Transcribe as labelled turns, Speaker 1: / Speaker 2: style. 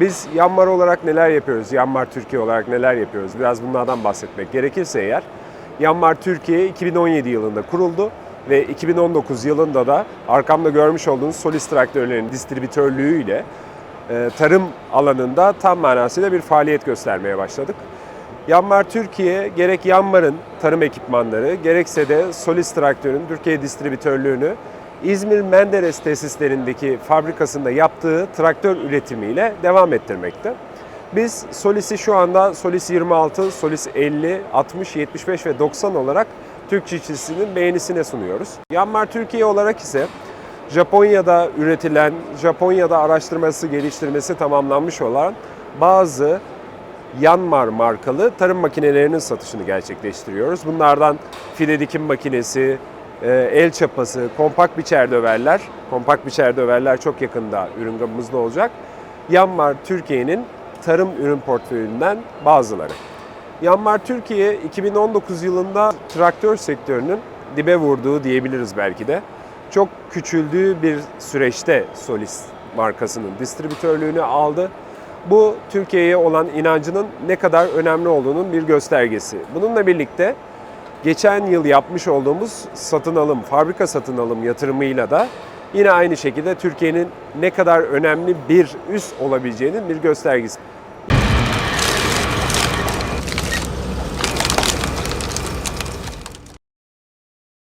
Speaker 1: Biz Yanmar olarak neler yapıyoruz? Yanmar Türkiye olarak neler yapıyoruz? Biraz bunlardan bahsetmek gerekirse eğer. Yanmar Türkiye 2017 yılında kuruldu ve 2019 yılında da arkamda görmüş olduğunuz Solis traktörlerin distribütörlüğüyle e, tarım alanında tam manasıyla bir faaliyet göstermeye başladık. Yanmar Türkiye gerek Yanmar'ın tarım ekipmanları gerekse de Solis Traktör'ün Türkiye distribütörlüğünü İzmir Menderes tesislerindeki fabrikasında yaptığı traktör üretimiyle devam ettirmekte. Biz Solis'i şu anda Solis 26, Solis 50, 60, 75 ve 90 olarak Türk çiftçisinin beğenisine sunuyoruz. Yanmar Türkiye olarak ise Japonya'da üretilen, Japonya'da araştırması, geliştirmesi tamamlanmış olan bazı Yanmar markalı tarım makinelerinin satışını gerçekleştiriyoruz. Bunlardan fide dikim makinesi, el çapası, kompakt biçer döverler. Kompakt biçer döverler çok yakında ürün gamımızda olacak. Yanmar Türkiye'nin tarım ürün portföyünden bazıları. Yanmar Türkiye 2019 yılında traktör sektörünün dibe vurduğu diyebiliriz belki de. Çok küçüldüğü bir süreçte Solis markasının distribütörlüğünü aldı. Bu Türkiye'ye olan inancının ne kadar önemli olduğunun bir göstergesi. Bununla birlikte geçen yıl yapmış olduğumuz satın alım, fabrika satın alım yatırımıyla da yine aynı şekilde Türkiye'nin ne kadar önemli bir üs olabileceğinin bir göstergesi.